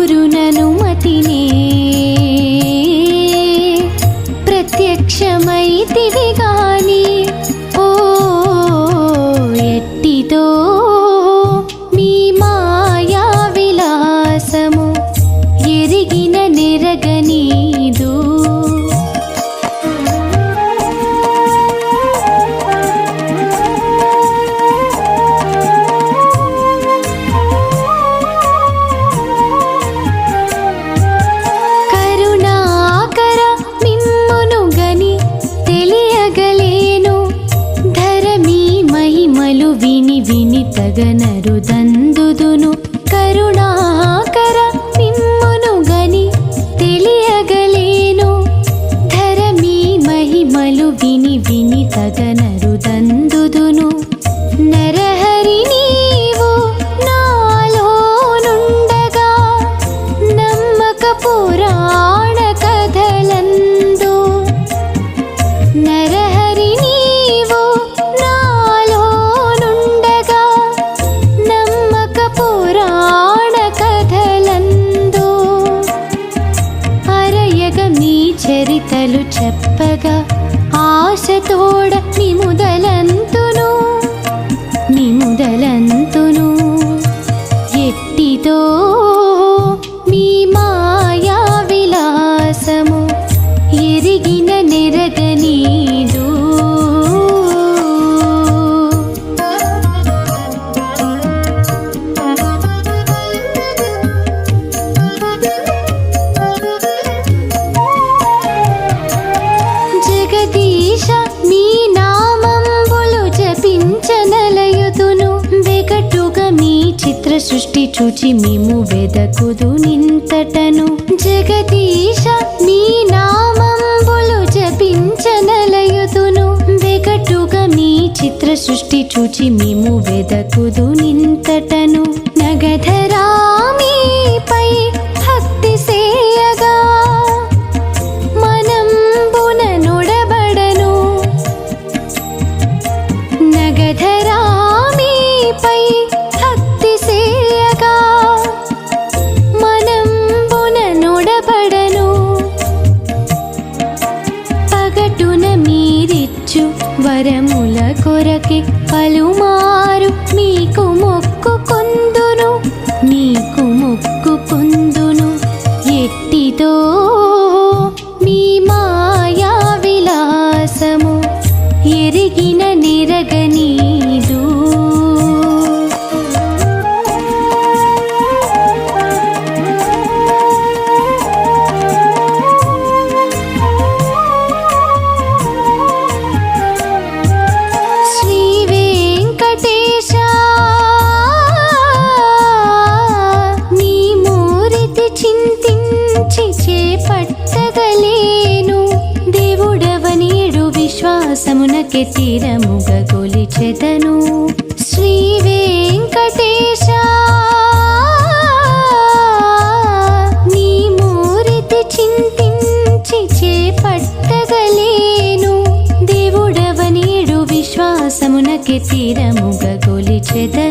కోరుననుమతినే ప్రత్యక్షమైతివి గాని ఓ ఎట్టిదో విని తగనరు దందుదును కరుణాకర మిమ్మును గని తెలియగలేను. ధరమీ మహిమలు విని సృష్టి చూచి మేము వెదకుదు నింతటను. జగదీశ నీ నామంబులు జపించనలయుదును వెగటుగా మీ చిత్ర సృష్టి చూచి మేము వెదకుదు నింతటను. నగధరా ఫలముల కొరకి పలుమారు మీకు మొక్కు కొందును మీకు మొక్కు కొందును ఎట్టితో విశ్వాసమునకి తీరముగ గొలిచెదను. శ్రీ వెంకటేశ! నీ మూరితి చింతించి చేపట్టగలేను. దేవుడవనీడు విశ్వాసమునకి తీరముగ గొలిచెదను.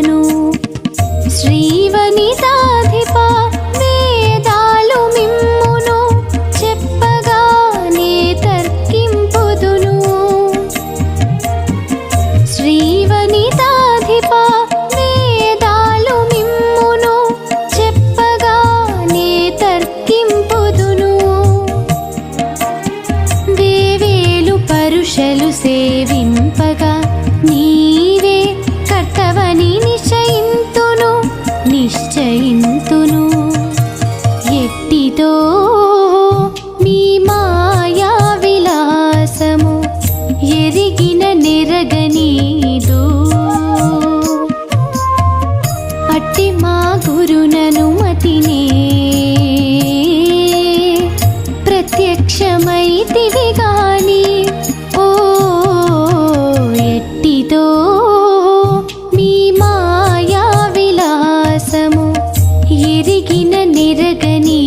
పరుషలు సేవింపగా నీవే కర్తవని నిశ్చయింతును నిశ్చయింతును. ఎట్టితో మీ మాయా విలాసము ఎరిగిన నిరగనీదు అట్టి మా గురుననుమతినే ప్రత్యక్షమైతివి గాని எரிகின நிறகனி